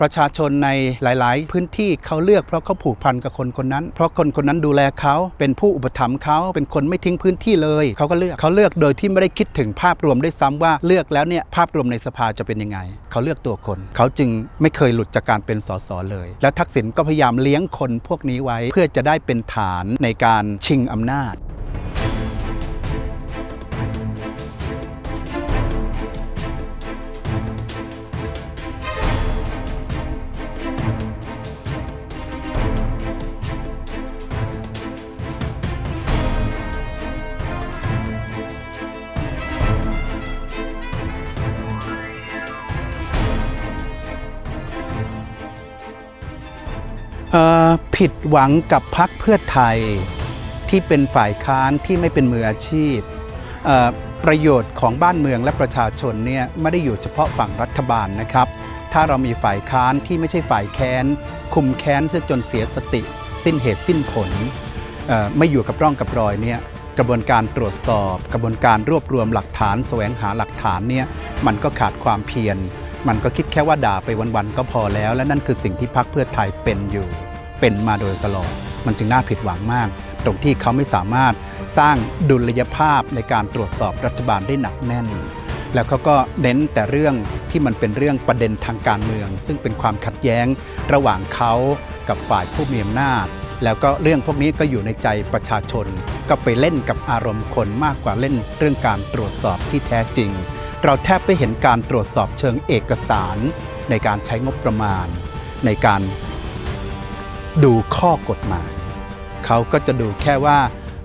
ประชาชนในหลาย ๆ พื้นที่เขาเลือกเพราะเขาผูกพันกับคนคนนั้น เพราะคนคนนั้นดูแลเขาเป็นผู้อุปถัมภ์เขาเป็นคนไม่ทิ้งพื้นที่เลยเขาก็เลือกเขาเลือกโดยที่ไม่ได้คิดถึงภาพรวมได้วยซ้ำว่าเลือกแล้วเนี่ยภาพรวมในสภาจะเป็นยังไง เขาเลือกตัวคน เขาจึงไม่เคยหลุดจากการเป็นสสเลย แล้วทักษิณก็พยายามเลี้ยงคนพวกนี้ไว้เพื่อจะได้เป็นฐานในการชิงอำนาจ ผิดหวังกับพักเพื่อไทยที่เป็นฝ่ายค้านที่ไม่เป็นมืออาชีพ ประโยชน์ของบ้านเมืองและประชาชนเนี่ยไม่ได้อยู่เฉพาะฝั่งรัฐบาลนะครับ ถ้าเรามีฝ่ายค้านที่ไม่ใช่ฝ่ายแค้น คุมแค้นซะจนเสียสติ สิ้นเหตุสิ้นผล ไม่อยู่กับร่องกับรอยเนี่ยกระบวนการตรวจสอบ กระบวนการรวบรวมหลักฐาน แสวงหาหลักฐานเนี่ยมันก็ขาดความเพียรมันก็คิดแค่ว่าด่าไปวันๆก็พอแล้ว และนั่นคือสิ่งที่พรรคเพื่อไทยเป็นอยู่ เป็นมาโดยตลอด มันจึงน่าผิดหวังมาก ตรงที่เขาไม่สามารถสร้างดุลยภาพในการตรวจสอบรัฐบาลได้หนักแน่น แล้วเขาก็เน้นแต่เรื่องที่มันเป็นเรื่องประเด็นทางการเมือง ซึ่งเป็นความขัดแย้งระหว่างเขากับฝ่ายผู้มีอำนาจแล้วก็เรื่องพวกนี้ก็อยู่ในใจประชาชน ก็ไปเล่นกับอารมณ์คนมากกว่าเล่นเรื่องการตรวจสอบที่แท้จริง เราแทบไม่เห็นการตรวจสอบเชิงเอกสาร ในการใช้งบประมาณ ในการ ดูข้อกฎหมาย เขาก็จะดูแค่ว่า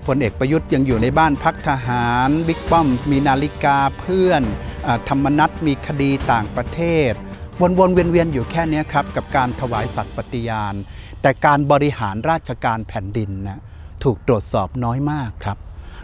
พลเอกประยุทธ์ยังอยู่ในบ้านพักทหารบิ๊กป้อมมีนาฬิกาเพื่อนอธรรมนัตมีคดีต่างประเทศ วนๆเวียนๆอยู่แค่นี้ครับ กับการถวายสัตย์ปฏิญาณ แต่การบริหารราชการแผ่นดินนะถูกตรวจสอบน้อยมากครับ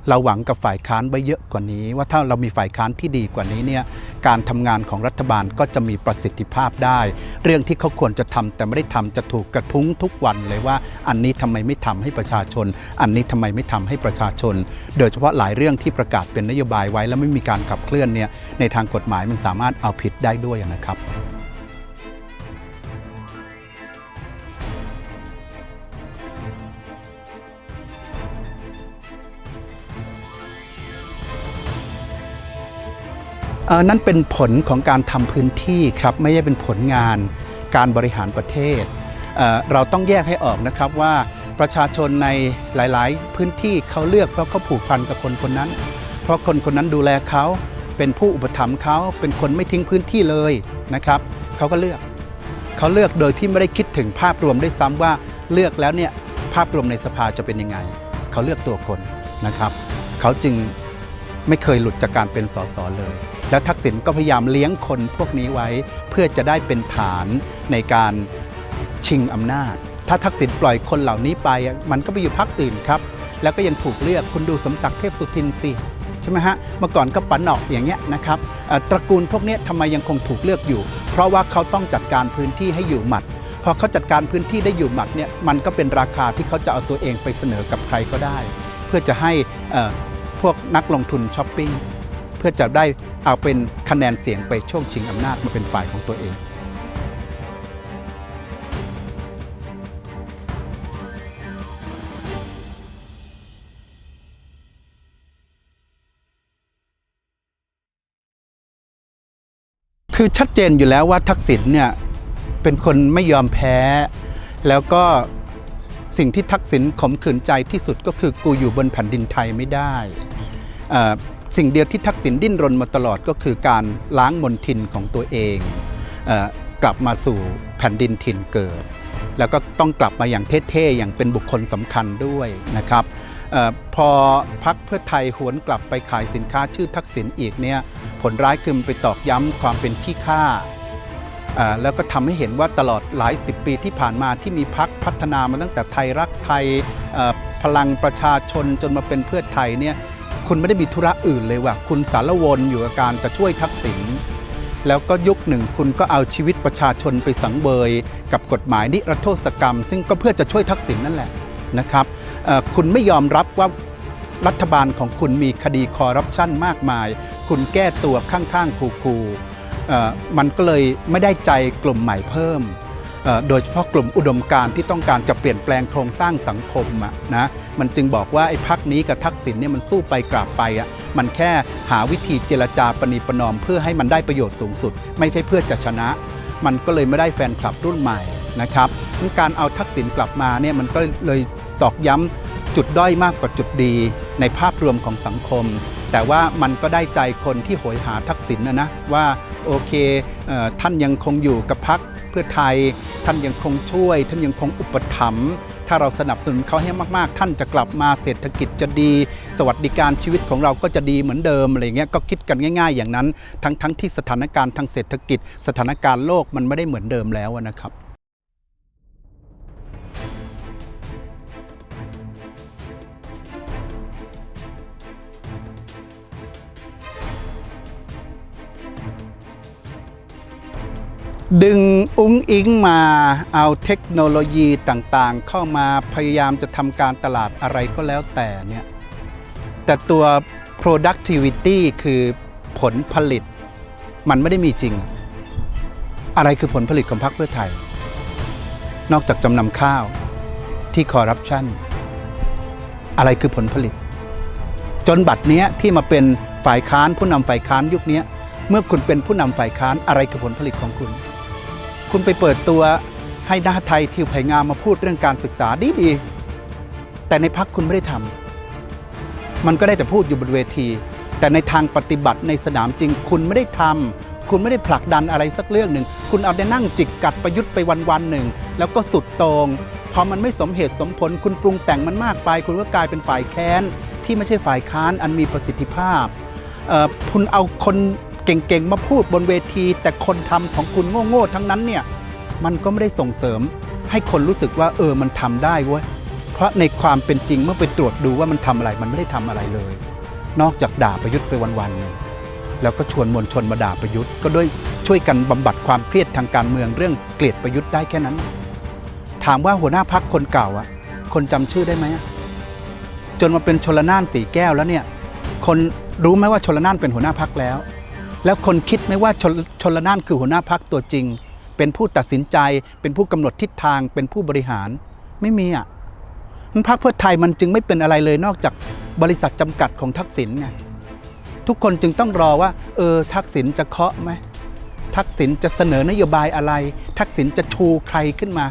เราหวังกับฝ่ายค้านไว้เยอะกว่านี้ ว่าถ้าเรามีฝ่ายค้านที่ดีกว่านี้เนี่ยการทำงานของรัฐบาลก็จะมีประสิทธิภาพได้ เรื่องที่เขาควรจะทำแต่ไม่ได้ทำจะถูกกระทุ้งทุกวันเลยว่า อันนี้ทำไมไม่ทำให้ประชาชน อันนี้ทำไมไม่ทำให้ประชาชน โดยเฉพาะหลายเรื่องที่ประกาศเป็นนโยบายไว้ แล้วไม่มีการขับเคลื่อนเนี่ยในทางกฎหมายมันสามารถเอาผิดได้ด้วยนะครับ นั่นเป็นผลของการทำพื้นที่ครับไม่ใช่เป็นผลงานการบริหารประเทศเเราต้องแยกให้ออกนะครับว่าประชาชนในหลาย ๆ พื้นที่เขาเลือกเพราะเขาผูกพันกับคนคนนั้น เพราะคนคนนั้นดูแลเขาเป็นผู้อุปถัมภ์เขาเป็นคนไม่ทิ้งพื้นที่เลยนะครับเขาก็เลือกเขาเลือกโดยที่ไม่ได้คิดถึงภาพรวมได้วยซ้ำว่าเลือกแล้วเนี่ยภาพรวมในสภาจะเป็นยังไงเขาเลือกตัวคนนะครับ เขาจึงไม่เคยหลุดจากการเป็นสสเลย แล้วทักษิณก็พยายามเลี้ยงคนพวกนี้ไว้ เพื่อจะได้เป็นฐานในการชิงอำนาจ ถ้าทักษิณปล่อยคนเหล่านี้ไปอะมันก็ไปอยู่พักอื่นครับ แล้วก็ยังถูกเลือกคุณดูสมศักดิ์เทพสุทินสิใช่ไหมฮะเมื่อก่อนก็ปะหนอกอย่างเงี้ยนะครับตระกูลพวกนี้ทำไมยังคงถูกเลือกอยู่ เพราะว่าเขาต้องจัดการพื้นที่ให้อยู่หมัดพอเขาจัดการพื้นที่ได้อยู่หมัดเนี่ยมันก็เป็นราคาที่เขาจะเอาตัวเองไปเสนอกับใครก็ได้ เพื่อจะให้พวกนักลงทุนช้อปปิ้ง พื่อจะได้เอาเป็นคะแนนเสียงไปช่วงชิงอำนาจมาเป็นฝ่ายของตัวเองคือชัดเจนอยู่แล้วว่าทักษิณเนี่ยเป็นคนไม่ยอมแพ้ แล้วก็สิ่งที่ทักษิณขมขืนใจที่สุดก็คือกูอยู่บนแผ่นดินไทยไม่ได้เอ่อ สิ่งเดียวที่ทักษิณดิ้นรนมาตลอดก็คือการล้างมนทินของตัวเองเออกลับมาสู่แผ่นดินถิ่นเกิด แล้วก็ต้องกลับมาอย่างเท่ๆอย่างเป็นบุคคลสำคัญด้วยนะครับออพอพักเพื่อไทยหวนกลับไปขายสินค้าชื่อทักษิณอีกเนี่ยผลร้ายคือมันไปตอกย้ำความเป็นขี้ข้าอ่าแล้วก็ทำให้เห็นว่าตลอดหลายสิบปีที่ผ่านมาที่มีพักพัฒนามาตั้งแต่ไทยรักไทยพลังประชาชนจนมาเป็นเพื่อไทยเนี่ย คุณไม่ได้มีธุระอื่นเลยว่าคุณสารวนอยู่กับการจะช่วยทักษิณแล้วก็ยุคหนึ่งคุณก็เอาชีวิตประชาชนไปสังเบยกับกฎหมายนิรโทษกรรม ซึ่งก็เพื่อจะช่วยทักษิณนั่นแหละนะครับคุณไม่ยอมรับว่ารัฐบาลของคุณมีคดีคอร์รัปชันมากมาย คุณแก้ตัวข้างๆคูๆมันก็เลยไม่ได้ใจกลุ่มใหม่เพิ่ม โดยเฉพาะกลุ่มอุดมการณ์ที่ต้องการจะเปลี่ยนแปลงโครงสร้างสังคมอะนะมันจึงบอกว่าไอ้พักนี้กับทักษิณเนี่ยมันสู้ไปกลับไปอะมันแค่หาวิธีเจรจาปณีประนอม เพื่อให้มันได้ประโยชน์สูงสุด ไม่ใช่เพื่อจะชนะ มันก็เลยไม่ได้แฟนคลับรุ่นใหม่นะครับการเอาทักษิณกลับมาเนี่ยมันก็เลยตอกย้ำจุดด้อยมากกว่าจุดดีในภาพรวมของสังคม แต่ว่ามันก็ได้ใจคนที่โหยหาทักษิณนะนะว่าโอเคเออท่านยังคงอยู่กับพักเพื่อไทย ท่านยังคงช่วย ท่านยังคงอุปถัมภ์ถ้าเราสนับสนุนเขาให้มากๆ ท่านจะกลับมาเศรษฐกิจจะดี สวัสดิการชีวิตของเราก็จะดีเหมือนเดิมอะไรเงี้ยก็คิดกันง่าย ๆ อย่างนั้น ทั้งทั้งที่สถานการณ์ทางเศรษฐกิจ สถานการณ์โลกมันไม่ได้เหมือนเดิมแล้วนะครับ ดึงอุ้งอิงมาเอาเทคโนโลยีต่างๆ เข้ามาพยายามจะทำการตลาดอะไรก็แล้วแต่เนี่ยแต่ตัว productivity คือผลผลิต มันไม่ได้มีจริง อะไรคือผลผลิตของพรรคเพื่อไทย นอกจากจำนำข้าวที่คอร์รัปชันอะไรคือผลผลิต จนบัดเนี้ยที่มาเป็นฝ่ายค้านผู้นำฝ่ายค้านยุคนี้เมื่อคุณเป็นผู้นำฝ่ายค้านอะไรคือผลผลิตของคุณ คุณไปเปิดตัวให้หน้าไทยทิวไผ่งามมาพูดเรื่องการศึกษาดีดี แต่ในพักคุณไม่ได้ทำมันก็ได้แต่พูดอยู่บนเวที แต่ในทางปฏิบัติในสนามจริง คุณไม่ได้ทำคุณไม่ได้ผลักดันอะไรสักเรื่องหนึ่ง คุณเอาแต่นั่งจิกกัดประยุทธ์ไปวันๆหนึ่ง แล้วก็สุดตรงพอมันไม่สมเหตุสมผล คุณปรุงแต่งมันมากไป คุณก็กลายเป็นฝ่ายแค้นที่ไม่ใช่ฝ่ายค้านอันมีประสิทธิภาพคุณเอาคน เก่งๆ มาพูดบนเวที แต่คนทำของคุณโง่ๆทั้งนั้นเนี่ยมันก็ไม่ได้ส่งเสริม ให้คนรู้สึกว่าเออมันทำได้เว้ยเพราะในความเป็นจริงเมื่อไปตรวจดูว่ามันทำอะไรมันไม่ได้ทำอะไรเลย นอกจากด่าประยุทธ์ไปวันๆนึงแล้วก็ชวนมวลชนมาด่าประยุทธ์ก็ด้วยช่วยกันบำบัดความเครียดทางการเมืองเรื่องเกลียดประยุทธ์ได้แค่นั้น ถามว่าหัวหน้าพักคนเก่าอะคนจำชื่อได้ไหมจนมาเป็นชลนานสีแก้วแล้วเนี่ยคนรู้ไหมว่าชลนานเป็นหัวหน้าพักแล้ว แล้วคนคิดไหมว่าชลชลนานคือหัวหน้าพักตัวจริง เป็นผู้ตัดสินใจ เป็นผู้กำหนดทิศทาง เป็นผู้บริหาร ไม่มีอะมันพักเพื่อไทยมันจึงไม่เป็นอะไรเลยนอกจากบริษัทจำกัดของทักษิณไงทุกคนจึงต้องรอว่า เออ ทักษิณจะเคาะไหมทักษิณจะเสนอนโยบายอะไร ทักษิณจะชูใครขึ้นมา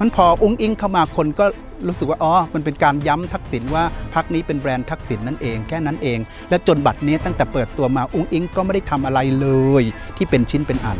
มันพออุ้งอิงเข้ามาคนก็รู้สึกว่าอ๋อมันเป็นการย้ำทัก ษิณว่าพักนี้เป็นแบรนด์ทักษิณนั่นเองแค่นั้นเอง และจนบัดนี้ตั้งแต่เปิดตัวมาอุ้งอิงก็ไม่ได้ทำอะไรเลย ที่เป็นชิ้นเป็นอัน